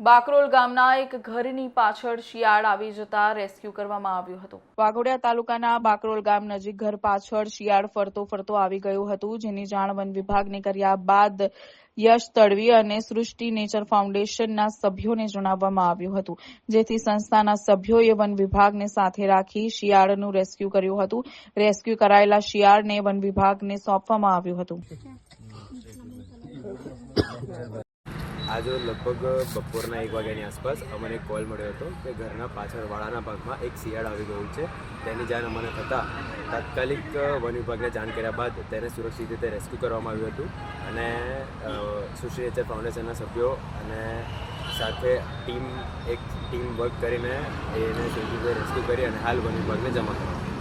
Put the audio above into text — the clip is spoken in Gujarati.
બાકરોલ ગામના એક ઘરની પાછળ શિયાળ આવી જતા રેસ્ક્યુ કરવામાં આવ્યું હતું. વાઘોડિયા તાલુકાના બાકરોલ ગામ નજીક ઘર પાછળ શિયાળ ફરતો ફરતો આવી ગયું હતું, જેની જાણ વન વિભાગને કર્યા બાદ યશ તડવી અને સૃષ્ટિ નેચર ફાઉન્ડેશનના સભ્યોને જણાવવામાં આવ્યું હતું. જેથી સંસ્થાના સભ્યોએ વન વિભાગને સાથે રાખી શિયાળનું રેસ્ક્યુ કર્યું હતું. રેસ્ક્યુ કરાયેલા શિયાળને વન વિભાગને સોંપવામાં આવ્યું હતું. આજે લગભગ બપોરના એક વાગ્યાની આસપાસ અમને એક કોલ મળ્યો હતો કે ઘરના પાછળ વાળાના ભાગમાં એક શિયાળ આવી ગયું છે તેની જાણ અમને થતાં તાત્કાલિક વન વિભાગને જાણ કર્યા બાદ તેને સુરક્ષિત રીતે રેસ્ક્યુ કરવામાં આવ્યું હતું અને સુશ્રી એચર ફાઉન્ડેશનના સભ્યો અને સાથે ટીમ, એક ટીમ વર્ક કરીને એને સુરક્ષિત રેસ્ક્યુ કરી અને હાલ વન વિભાગને જમા કરવામાં.